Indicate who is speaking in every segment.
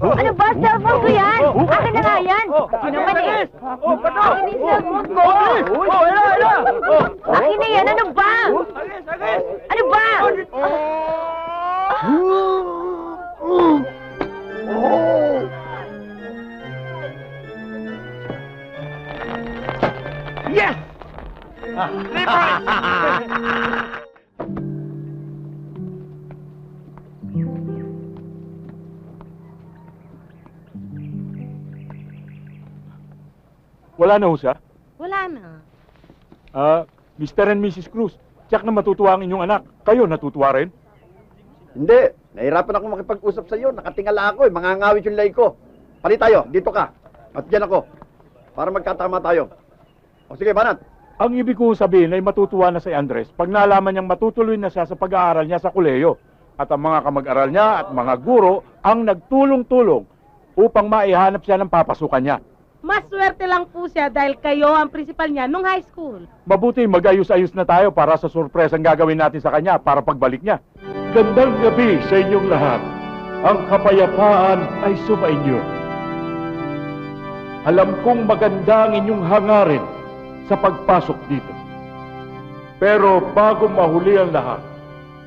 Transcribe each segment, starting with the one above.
Speaker 1: Ano ba? Cellphone ko yan! Akin na nga yan! Sino naman eh?
Speaker 2: Oh!
Speaker 1: Akin yung cellphone ko!
Speaker 2: Oh!
Speaker 1: Akin na yan! Ano ba? Ano ba?
Speaker 2: Yes!
Speaker 3: Wala na ho siya?
Speaker 1: Wala na.
Speaker 3: Ah, Mr. and Mrs. Cruz, tiyak na matutuwa ang inyong anak. Kayo natutuwa rin?
Speaker 4: Hindi. Nahirapan ako makipag-usap sa iyo. Nakatingala ako eh. Mangangawit yung lay ko. Pali tayo. Dito ka. At dyan ako. Para magkatama tayo. O sige, banat.
Speaker 3: Ang ibig ko sabihin ay matutuwa na si Andres pag nalaman niyang matutuloy na siya sa pag-aaral niya sa koleyo. At ang mga kamag-aral niya at mga guro ang nagtulong-tulong upang maihanap siya ng papasukan niya.
Speaker 5: Maswerte lang po siya dahil kayo ang principal niya nung high school.
Speaker 3: Mabuti mag-ayos-ayos na tayo para sa surprise ang gagawin natin sa kanya para pagbalik niya. Gandang gabi sa inyong lahat. Ang kapayapaan ay sumainyo. Alam kong maganda ang inyong hangarin sa pagpasok dito. Pero bago mahuli ang lahat,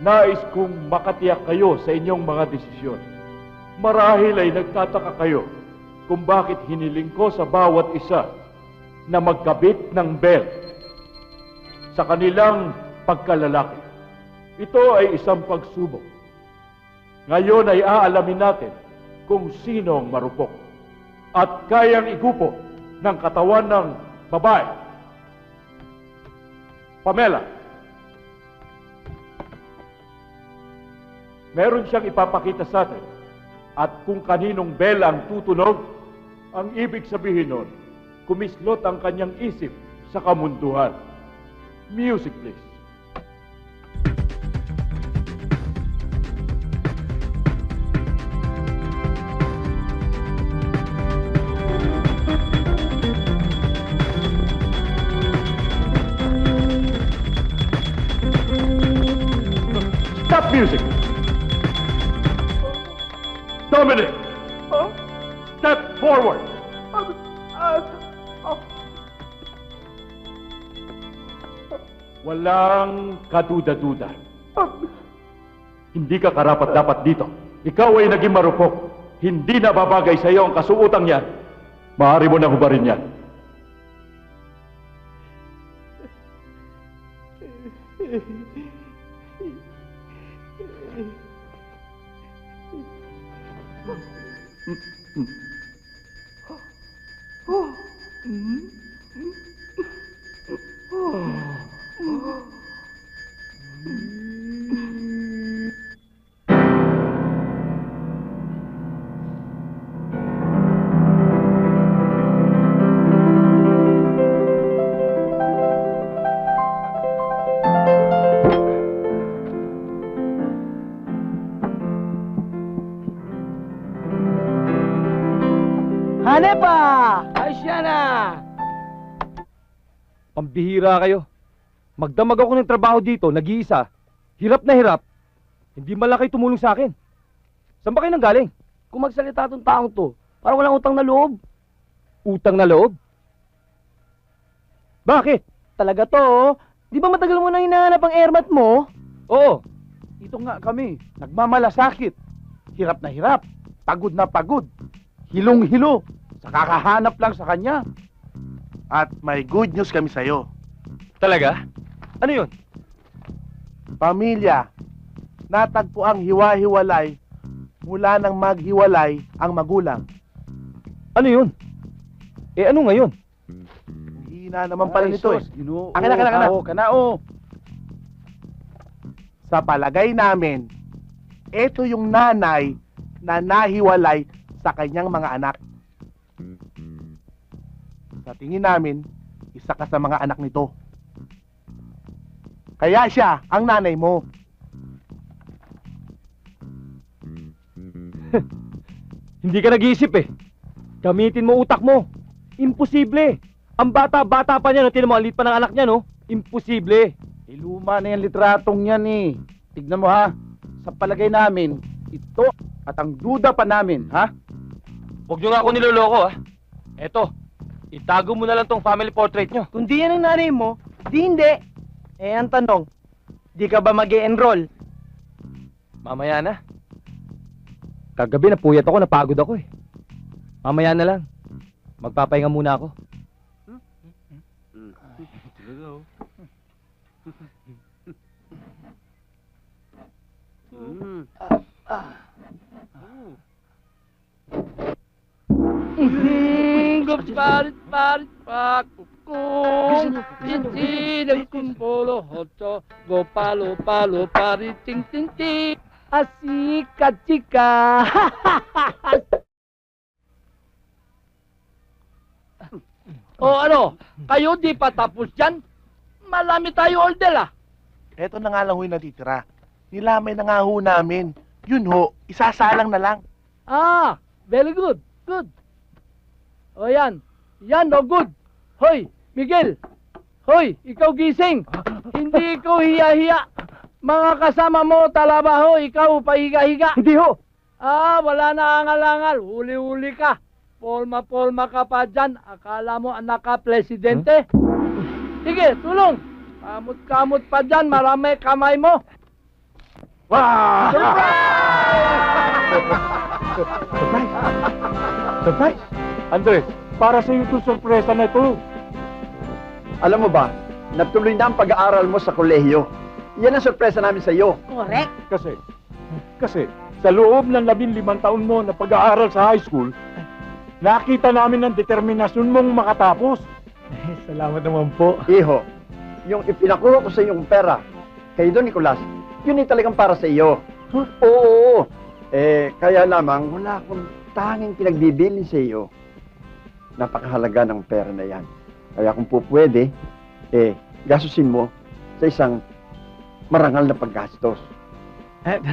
Speaker 3: nais kong makatiyak kayo sa inyong mga desisyon. Marahil ay nagtataka kayo kung bakit hiniling ko sa bawat isa na magkabit ng bell sa kanilang pagkalalaki. Ito ay isang pagsubok. Ngayon ay aalamin natin kung sino ang marupok at kayang igupo ng katawan ng babae. Pamela, meron siyang ipapakita sa atin at kung kaninong bell ang tutunog, ang ibig sabihin nun, kumislot ang kanyang isip sa kamunduhan. Music, please. Stop music! Dominic! Step forward! Walang kaduda-duda. Hindi ka karapat-dapat dito. Ikaw ay naging marupok. Hindi na babagay sa iyo ang kasuotang yan. Maaari mo na hubarin yan.
Speaker 2: 아내빠! Ah!
Speaker 6: Pambihira kayo. Magdamag ako ng trabaho dito, nag-iisa. Hirap na hirap. Hindi kayo tumulong sa akin. Saan ba kayo nanggaling?
Speaker 2: Kung magsalita tong taong to, parang walang utang na loob.
Speaker 6: Utang na loob? Bakit?
Speaker 2: Talaga to, oh. Di ba matagal mo na hinahanap ang airmat mo?
Speaker 6: Oo,
Speaker 4: Ito nga kami. Nagmamalasakit. Hirap na hirap. Pagod na pagod. Hilong-hilo. Sa kakahanap lang sa kanya.
Speaker 7: At may good news kami sa'yo.
Speaker 6: talaga? Ano yun?
Speaker 7: Pamilya, natagpo ang hiwa-hiwalay mula nang maghiwalay ang magulang.
Speaker 6: Ano yun? Eh ano ngayon?
Speaker 7: Hina naman pala nito eh.
Speaker 4: Akin na, akin na, akin na.
Speaker 7: Kanao. Sa palagay namin, ito yung nanay na nahiwalay sa kanyang mga anak. Sa tingin namin, isa ka sa mga anak nito. Kaya siya ang nanay mo.
Speaker 6: Hindi ka nag-iisip eh. Gamitin mo utak mo. Imposible. Ang bata-bata pa niya, no? Tinan mo, pa ng anak niya, no? Imposible.
Speaker 4: Eh, luma na yung litratong yan eh. Tignan mo ha. Sa palagay namin, ito at ang duda pa namin, ha?
Speaker 6: Huwag nyo nga ako niloloko, ha? Eto, itago mo na lang tong family portrait nyo.
Speaker 2: Kung di yan ang nanay mo, di hindi. Eh, ang tanong, di ka ba mag enroll
Speaker 6: Mamaya na. Kagabi napuyat ako, napagod ako eh. Mamaya na lang. Magpapahinga muna ako.
Speaker 8: Pakuko. Titi, nagkumpolo, hoto. Go palo, palo, parit, ting, ting, ting. Asika, chika. o ano, kayo di pa tapos dyan? Malami tayo order ah.
Speaker 7: Eto na nga lang ho yung natitira. Nilamay na nga ho namin. Yun ho, isasalang na lang.
Speaker 8: Ah, very good. Good. O yan. Yan, no good. Hoy, Miguel. Hoy, ikaw gising. Hindi ikaw hiya-hiya. Mga kasama mo, talabaho, ikaw pahiga-higa.
Speaker 2: Hindi ho.
Speaker 8: Ah, wala na angal-angal. Huli-huli ka. Polma-polma ka pa dyan. Akala mo anak ka, presidente. Sige, tulong. Kamot-kamot pa dyan. Marami kamay mo.
Speaker 7: Surprise! Surprise!
Speaker 3: Andres, para sa iyo itong sorpresa na ito.
Speaker 4: Alam mo ba, natuloy na ang pag-aaral mo sa kolehiyo. Yan ang sorpresa namin sa iyo.
Speaker 5: Correct.
Speaker 3: Kasi, kasi, sa loob ng labing limang taon mo na pag-aaral sa high school, nakita namin ang determinasyon mong makatapos.
Speaker 2: Salamat naman po.
Speaker 4: Iho, yung ipinakuha ko sa iyong pera kay Don Nicolas, yun ay talagang para sa iyo. Oo, oo, oo. Eh, kaya lamang wala akong tanging pinagbibilin sa iyo. Napakahalaga ng pera na yan. Kaya kung po pwede, eh, gasusin mo sa isang marangal na paggastos.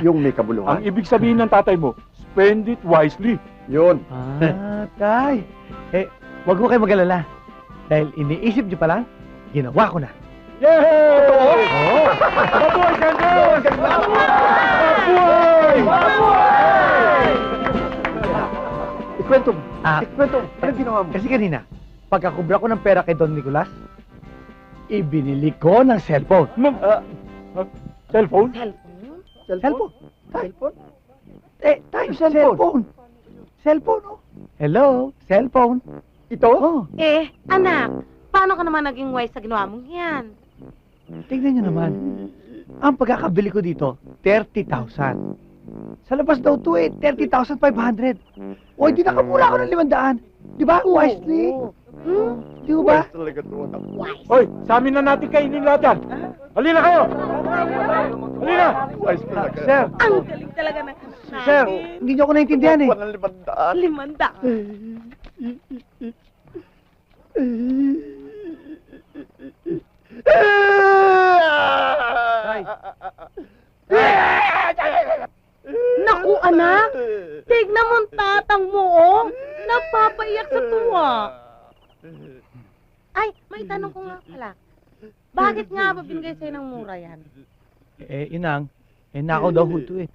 Speaker 4: Yung may
Speaker 3: Ang
Speaker 4: kabuluhan.
Speaker 3: ibig sabihin ng tatay mo, spend it wisely.
Speaker 4: Yun.
Speaker 2: Ah, tay. Eh, wag mo kayo mag-alala. Dahil iniisip niyo pa lang, ginawa ko na.
Speaker 3: Yay! Oo! Mabuhay ka Andres! Mabuhay!
Speaker 4: Ikwento mo.
Speaker 2: Ah.
Speaker 4: Ikwento mo. Anong ginawa mo?
Speaker 2: Kasi kanina, pagkakubra ko ng pera kay Don Nicolas, ibinili ko ng cellphone.
Speaker 3: Ah, ah, cellphone?
Speaker 5: Cellphone?
Speaker 2: Cellphone.
Speaker 4: Cellphone?
Speaker 2: Eh, tayo,
Speaker 4: Cellphone.
Speaker 2: cellphone. Cellphone, oh. Hello, cellphone.
Speaker 4: Ito?
Speaker 2: Oh,
Speaker 5: Eh, anak, paano ka naman naging wise sa ginawa mong yan?
Speaker 2: tingnan nyo naman. Ang pagkakabili ko dito, 30,000. Sa labas daw to eh, 30,500. O, hindi nakamura ako ng 500. Di ba? Wisely.
Speaker 5: Hmm?
Speaker 2: Di ba?
Speaker 4: Talaga to.
Speaker 3: Hoy, sa amin na natin kainin lahat yan. Halina kayo! Halina!
Speaker 4: Wise talaga.
Speaker 2: sir,
Speaker 5: Ang galing talaga ng
Speaker 2: sir, hindi nyo ako naintindihan eh.
Speaker 4: Kuha ng limandaan.
Speaker 5: Limanda. Naku, anak. Tignan mo ang tatang mo, oh. Napapaiyak sa tuwa. Ay, may tanong ko nga pala. Bakit nga ba binigay sa'yo ng mura yan?
Speaker 2: Eh, yun ang, eh, nakaw daw ho to eh.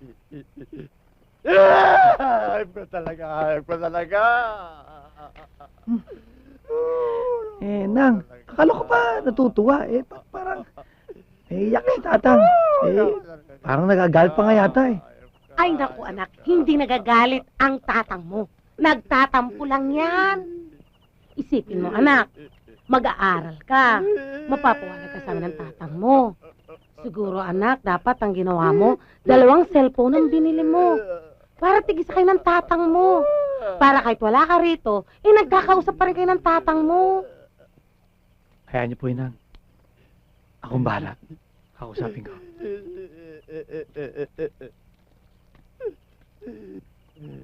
Speaker 4: Ayop ka talaga, ayop ka talaga.
Speaker 2: Eh, nang, akala ko pa natutuwa eh. Pa- parang, eh, iyak si tatang. Eh, parang nagagalit pa nga yata eh.
Speaker 5: Ay, naku, anak. Hindi nagagalit ang tatang mo. Nagtatampo lang yan. Isipin mo, anak. Mag-aaral ka. Mapapawalag ka sa amin ng tatang mo. Siguro, anak, dapat ang ginawa mo, dalawang cellphone ang binili mo. Para tigisa kayo ng tatang mo. Para kahit wala ka rito, eh nagkakausap pa rin kayo ng tatang mo.
Speaker 2: Kaya niyo po yun, nang. Akong bahala. Kausapin ko.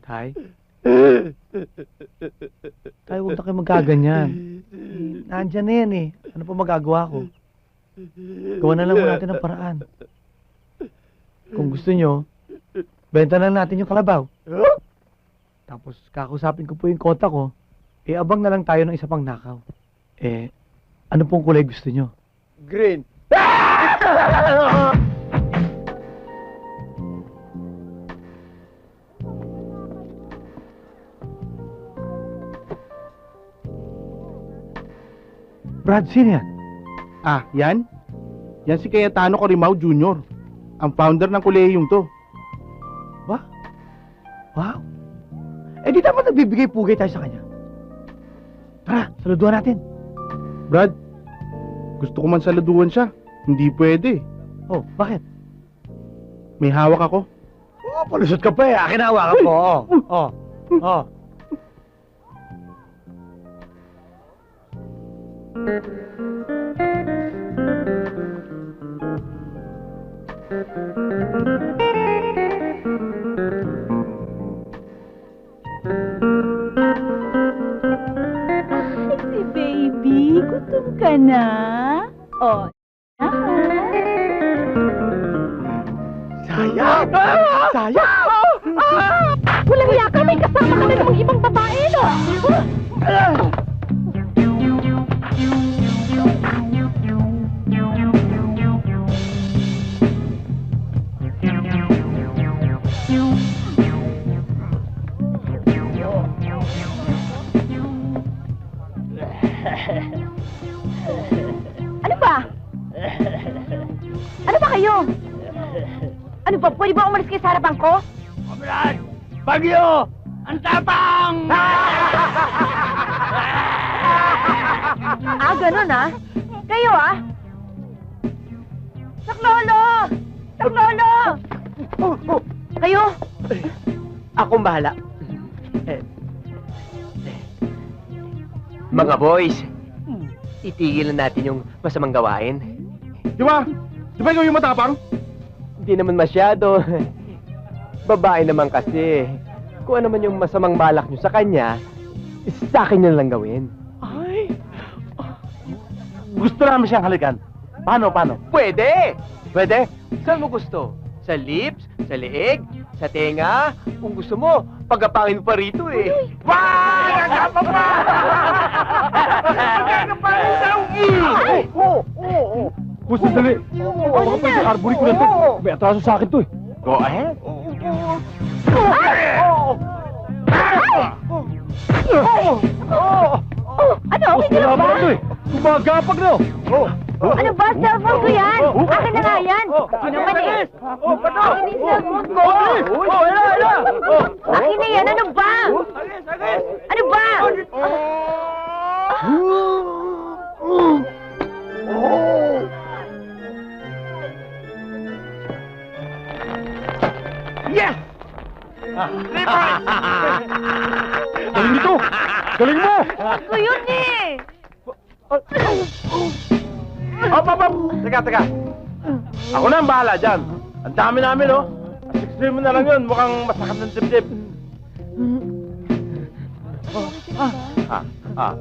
Speaker 2: Tay? Tay, huwag na kayo magkaganyan. Eh, Nandyan na yan eh. Ano pa magagawa ko? Gawa na lang mo natin ng paraan. Kung gusto nyo, benta na lang natin yung kalabaw. Tapos kakausapin ko po yung kota ko, eh abang na lang tayo ng isa pang nakaw. Eh, ano pong kulay gusto nyo?
Speaker 4: Green.
Speaker 2: Brad, sino yan?
Speaker 7: Ah, yan? Yan si Cayetano Corimao Jr., ang founder ng kolehiyong to.
Speaker 2: Wow. Eh di dapat nagbibigay pugay tayo sa kanya. Tara, saluduan natin.
Speaker 7: Brad, gusto ko man saladuan siya. Hindi pwede.
Speaker 2: Oh, bakit?
Speaker 7: May hawak ako.
Speaker 2: Oh, palusot ka pa eh. Akin hawakan ko. Oh, oh, oh.
Speaker 1: Si sa harapan ko?
Speaker 8: Bagyo! Ang tapang!
Speaker 1: Ah, ganun ah. Kayo ah. Saklolo! Saklolo! Kayo?
Speaker 9: Akong bahala. Eh, Mga boys, itigil na natin yung masamang gawain.
Speaker 7: Di ba? Di ba ikaw yung matapang?
Speaker 9: Hindi naman masyado. Babae naman kasi. Kung ano man yung masamang balak nyo sa kanya, sa akin nyo lang gawin.
Speaker 7: Gusto namin siyang halikan. Paano, paano?
Speaker 9: Pwede! Pwede? Saan mo gusto? Sa lips? Sa leeg? Sa tenga? Kung gusto mo, pagkapangin mo pa rito eh.
Speaker 7: Wow! Nagkapa pa! Magkakapangin daw! Oo, oo, oo.
Speaker 6: Puso, dali. Baka pwede arbori ko na to. May atraso sa akin to eh.
Speaker 7: Go ahead.
Speaker 1: Ano?
Speaker 6: Wala
Speaker 1: lang ba?
Speaker 6: eh. Gumagapag na oh.
Speaker 1: Ano ba? Cellphone ko yan! Akin na nga yan! Sino naman eh? Akin yung cellphone ko! Akin na yan! Ano ba? Ano ba?
Speaker 7: Yes!
Speaker 6: Galing nito. Galing mo.
Speaker 1: Ko yun eh!
Speaker 7: Hop, hop, hop! Teka, teka. Ako na ang bahala dyan. Ang dami namin, oh. Six mo na lang yun. Mukhang masakit ng dibdib. Ah, ah, ah,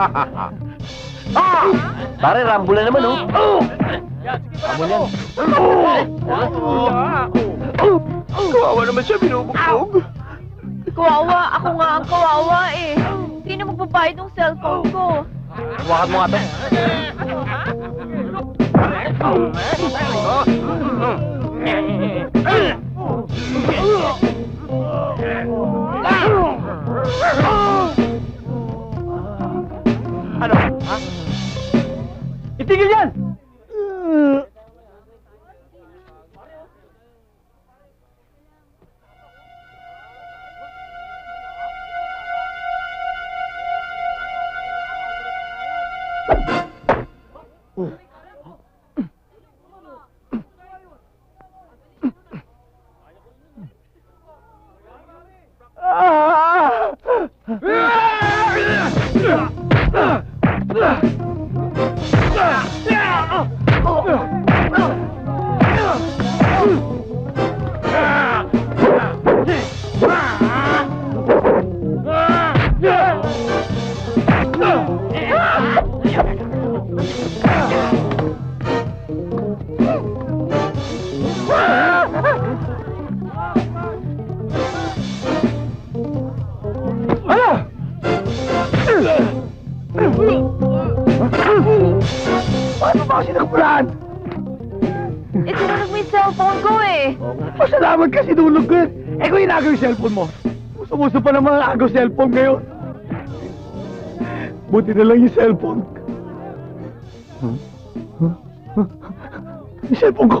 Speaker 7: ah, ah!
Speaker 9: Pare, rambo na naman oh.
Speaker 7: Amo yan. Kawawa naman siya, binubugbog.
Speaker 1: Kawawa! Ako nga ang kawawa eh! Sino magbabayad ng cellphone ko?
Speaker 7: Hawakan mo nga to.
Speaker 2: Paano
Speaker 1: Tinatamad ka, sinulog ko
Speaker 2: yan. Eh kung inagaw yung cellphone mo, usumuso pa naman ang agaw cellphone ngayon. Buti na lang yung cellphone. Huh? Huh? Huh? Yung cellphone ko.